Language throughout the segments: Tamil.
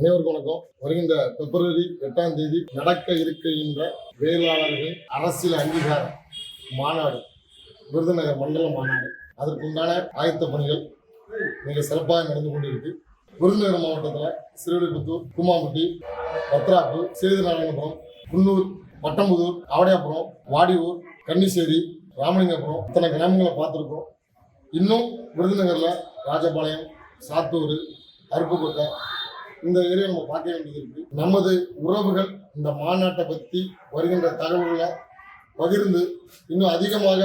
அனைவருக்கும் வணக்கம். வருகின்ற பிப்ரவரி எட்டாம் தேதி நடக்க இருக்கின்ற வேளாளர்கள் அரசியல் அங்கீகார மாநாடு விருதுநகர் மண்டல மாநாடு. அதற்குண்டான ஆயத்த பணிகள் மிக சிறப்பாக நடந்து கொண்டிருக்கு. விருதுநகர் மாவட்டத்தில் சிறுவில்லிபுத்தூர் குமாம்பட்டி பத்ராப்பு சேதுநாராயணபுரம் குன்னூர் பட்டம்புதூர் ஆவடையாபுரம் வாடியூர் கன்னிச்சேரி ராமலிங்கபுரம் இத்தனை கிராமங்களை பார்த்துருக்கோம் இன்னும் விருதுநகரில் ராஜபாளையம் சாத்தூர் அருப்புக்கோட்டை இந்த ஏரியா நம்ம பார்க்க வேண்டியது இருக்கு. நமது உறவுகள் இந்த மாநாட்டை பற்றி வருகின்ற தகவல்களை பகிர்ந்து இன்னும் அதிகமாக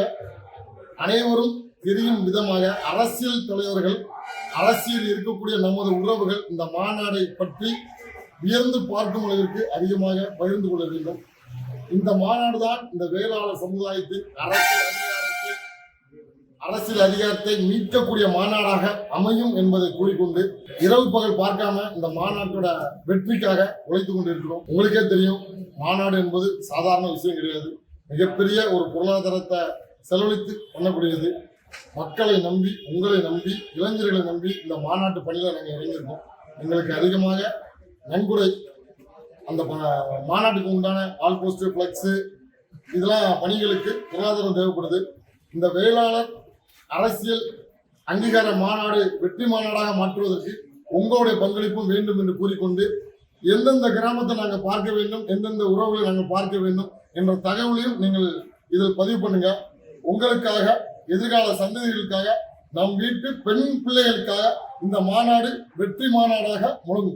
அனைவரும் தெரியும் விதமாக அரசியல் தலைவர்கள் அரசியல் இருக்கக்கூடிய நமது உறவுகள் இந்த மாநாடை பற்றி வியந்து பார்க்கும் அளவிற்கு அதிகமாக பகிர்ந்து கொள்ள வேண்டும். இந்த மாநாடு தான் இந்த வேளாளர் சமுதாயத்தின் அரசியல் அரசியல் அதிகாரத்தை மீட்கக்கூடிய மாநாடாக அமையும் என்பதை கூறிக்கொண்டு இரவு பகல் பார்க்காம இந்த மாநாட்டோட வெற்றிக்காக உழைத்து கொண்டிருக்கிறோம். உங்களுக்கே தெரியும் மாநாடு என்பது சாதாரண விஷயம் கிடையாது. மிகப்பெரிய ஒரு பொருளாதாரத்தை செலவழித்து பண்ணக்கூடியது. மக்களை நம்பி உங்களை நம்பி இளைஞர்களை நம்பி இந்த மாநாட்டு பணியில் நாங்கள் இறங்கியிருக்கோம். எங்களுக்கு அதிகமாக நன்கொடை அந்த மாநாட்டுக்கு உண்டான ஆல் போஸ்டர் இதெல்லாம் பணிகளுக்கு பொருளாதாரம் தேவைப்படுது. இந்த வேளாளர் அரசியல் அங்கீகார மாநாடு வெற்றி மாநாடாக மாற்றுவதற்கு உங்களுடைய பங்களிப்பும் வேண்டும் என்று கூறிக்கொண்டு எந்தெந்த கிராமத்தை நாங்கள் பார்க்க வேண்டும் எந்தெந்த உறவுகளை நாங்கள் பார்க்க வேண்டும் என்ற தகவலையும் நீங்கள் இதில் பதிவு பண்ணுங்க. உங்களுக்காக எதிர்கால சந்ததிகளுக்காக நம் வீட்டு பெண் பிள்ளைகளுக்காக இந்த மாநாடு வெற்றி மாநாடாக முழங்கும்.